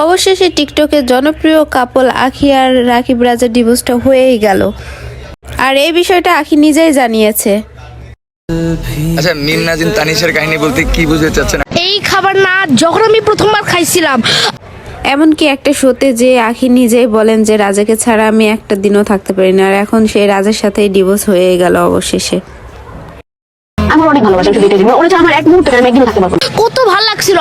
অবশেষে টিকটকের জনপ্রিয় কাপল আখি আর রাকিব রাজার ডিভোর্সটা হয়েই গেল। আর এই বিষয়টা আখি নিজেই জানিয়েছে। আচ্ছা মিম নাজিম তানিশের কাহিনী বলতে কি বুঝতে চাচ্ছেন? এই খাবার না যখন আমি প্রথমবার খাইছিলাম। এমনকি একটা শোতে যে আখি নিজেই বলেন যে রাজাকে ছাড়া আমি একটা দিনও থাকতে পারি না আর এখন সেই রাজার সাথেই ডিভোর্স হয়ে গেল অবশেষে। আমার অনেক ভালোবাসা শুধু ওরা ছাড়া আমার এক মুহূর্ত আমি একদিন থাকতে পারব না। কত ভালো লাগছিল।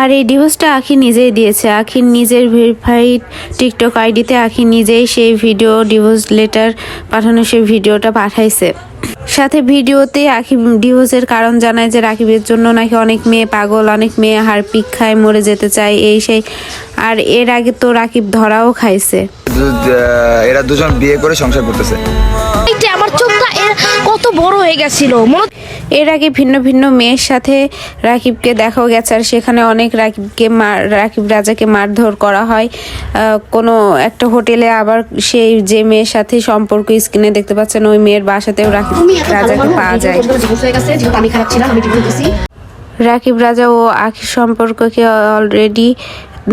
আর এই ডিভোর্সটা আখি নিজেই দিয়েছে। আখি নিজের ভেরিফাইড টিকটক আইডিতে আখি নিজেই সেই ভিডিও ডিভোর্স লেটার পাঠানো সেই ভিডিওটা পাঠাইছে। সাথে ভিডিওতে আখি ডিভোর্সের কারণ জানায় যে রাকিবের জন্য নাকি অনেক মেয়ে পাগল অনেক মেয়ে হারপিক খায় মরে যেতে চায় এই সেই। আর এর আগে তো রাকিব ধরাও খাইছে। এরা দুজন বিয়ে করে সংসার করতেছে। আমার চোখটা এর কত বড় হয়ে গেছিল। মনে এর আগে ভিন্ন ভিন্ন মেয়ের সাথে রাকিবকে দেখাও গেছে আর সেখানে অনেক রাকিবকে মার রাকিব রাজাকে মারধর করা হয়। কোনো একটা হোটেলে আবার সেই যে মেয়ের সাথে সম্পর্ক স্ক্রিনে দেখতে পাচ্ছেন ওই মেয়ের বাসাতেও রাকিব রাজাকে পাওয়া যায়। রাকিব রাজা ও আখির সম্পর্ককে অলরেডি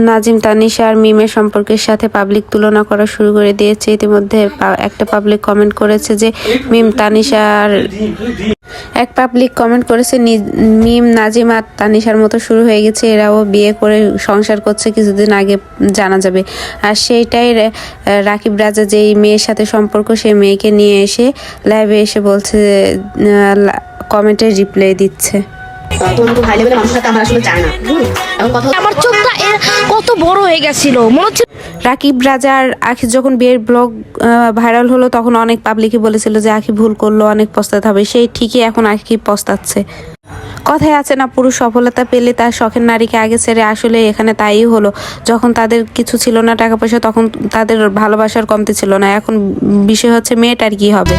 নাজিম তানিশা আর মিমের সম্পর্কের সাথে পাবলিক তুলনা করা শুরু করে দিয়েছে। ইতিমধ্যে একটা পাবলিক কমেন্ট করেছে যে, মিম তানিশার এক পাবলিক কমেন্ট করেছে মিম, নাজিম আর তানিশার মতো শুরু হয়ে গেছে। এরাও বিয়ে করে সংসার করছে কিছুদিন আগে, জানা যাবে। আর সেইটাই রাকিব রাজা যেই মেয়ের সাথে সম্পর্ক, সেই মেয়েকে নিয়ে এসে লাইভে এসে বলছে কমেন্টের রিপ্লাই দিচ্ছে। তোর মতো হাই লেভেলের মানুষের সাথে আমার আসলে চায় না। এখন কথা আমার চোখটা এর কত বড় হয়ে গেছিল মনে হচ্ছে রাকিব রাজার আখি যখন বিয়ের ব্লগ ভাইরাল হলো তখন অনেক পাবলিকই বলেছিল যে আখি ভুল করল অনেক পস্তাতে হবে। সেই ঠিকই এখন আখি পস্তাচ্ছে। কথায় আছে না পুরুষ সফলতা পেলে তার শখের নারীকে আগে ছেড়ে আসলে এখানে তাই হলো। যখন তাদের কিছু ছিল না টাকা পয়সা তখন তাদের ভালোবাসার কমতি ছিল না। এখন বিষয় হচ্ছে মেয়েটার কি হবে।